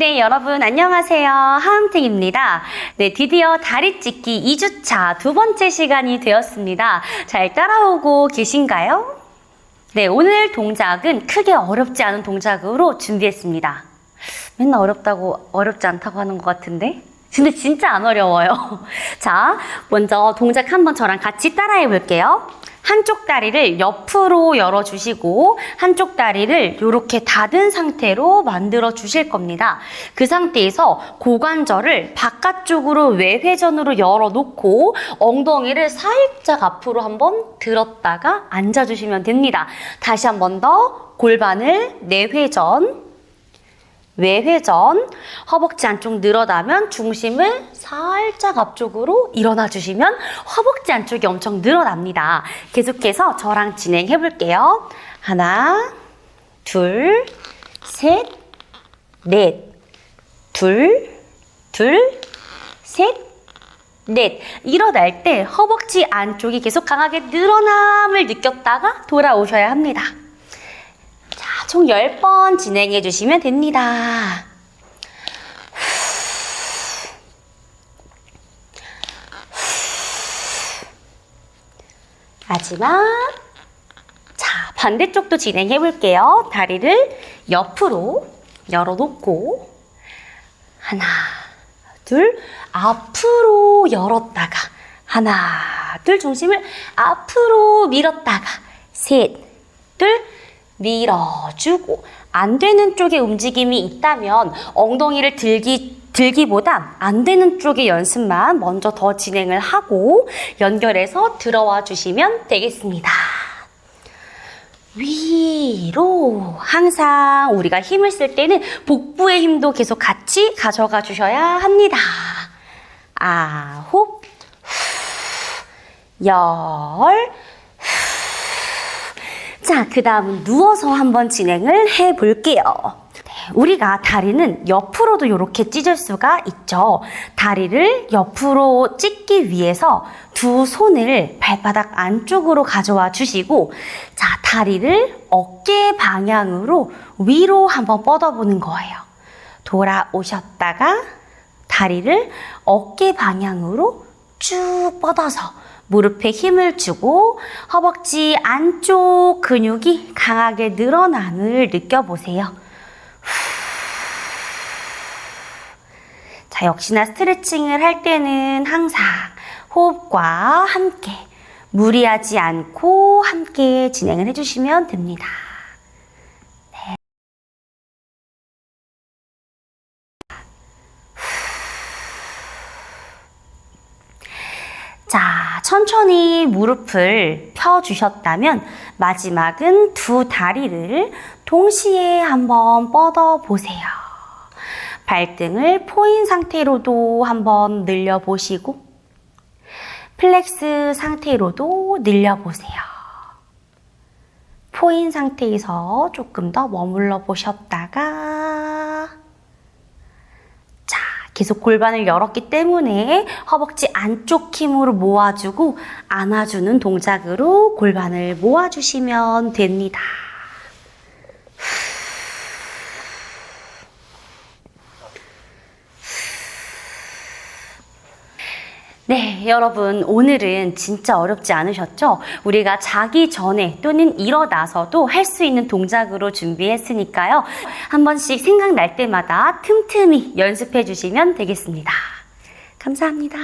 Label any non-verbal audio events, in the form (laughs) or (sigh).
네, 여러분 안녕하세요. 하은택입니다. 네, 드디어 다리 찢기 2주차 두 번째 시간이 되었습니다. 잘 따라오고 계신가요? 네, 오늘 동작은 크게 어렵지 않은 동작으로 준비했습니다. 맨날 어렵다고 어렵지 않다고 하는 것 같은데? 근데 진짜 안 어려워요. (laughs) 자, 먼저 동작 한번 저랑 같이 따라해 볼게요. 한쪽 다리를 옆으로 열어주시고 한쪽 다리를 이렇게 닫은 상태로 만들어 주실 겁니다. 그 상태에서 고관절을 바깥쪽으로 외회전으로 열어놓고 엉덩이를 살짝 앞으로 한번 들었다가 앉아주시면 됩니다. 다시 한번 더 골반을 내회전 외회전, 허벅지 안쪽 늘어나면 중심을 살짝 앞쪽으로 일어나 주시면 허벅지 안쪽이 엄청 늘어납니다. 계속해서 저랑 진행해 볼게요. 하나, 둘, 셋, 넷, 둘, 둘, 셋, 넷. 일어날 때 허벅지 안쪽이 계속 강하게 늘어남을 느꼈다가 돌아오셔야 합니다. 자, 총 10번 진행해 주시면 됩니다. 마지막. 자, 반대쪽도 진행해 볼게요. 다리를 옆으로 열어놓고, 하나, 둘, 앞으로 열었다가, 하나, 둘, 중심을 앞으로 밀었다가, 셋, 둘, 밀어주고 안 되는 쪽에 움직임이 있다면 엉덩이를 들기 들기보다 안 되는 쪽의 연습만 먼저 더 진행을 하고 연결해서 들어와 주시면 되겠습니다. 위로 항상 우리가 힘을 쓸 때는 복부의 힘도 계속 같이 가져가 주셔야 합니다. 아홉, 열, 자, 그 다음은 누워서 한번 진행을 해 볼게요. 네, 우리가 다리는 옆으로도 이렇게 찢을 수가 있죠. 다리를 옆으로 찢기 위해서 두 손을 발바닥 안쪽으로 가져와 주시고, 자, 다리를 어깨 방향으로 위로 한번 뻗어보는 거예요. 돌아오셨다가 다리를 어깨 방향으로 쭉 뻗어서 무릎에 힘을 주고 허벅지 안쪽 근육이 강하게 늘어남을 느껴보세요. 자, 역시나 스트레칭을 할 때는 항상 호흡과 함께 무리하지 않고 함께 진행을 해주시면 됩니다. 자, 천천히 무릎을 펴주셨다면 마지막은 두 다리를 동시에 한번 뻗어 보세요. 발등을 포인 상태로도 한번 늘려보시고 플렉스 상태로도 늘려보세요. 포인 상태에서 조금 더 머물러 보셨다가 자, 계속 골반을 열었기 때문에 허벅지 안쪽 힘으로 모아주고 안아주는 동작으로 골반을 모아주시면 됩니다. 네, 여러분, 오늘은 진짜 어렵지 않으셨죠? 우리가 자기 전에 또는 일어나서도 할 수 있는 동작으로 준비했으니까요. 한 번씩 생각날 때마다 틈틈이 연습해 주시면 되겠습니다. 감사합니다.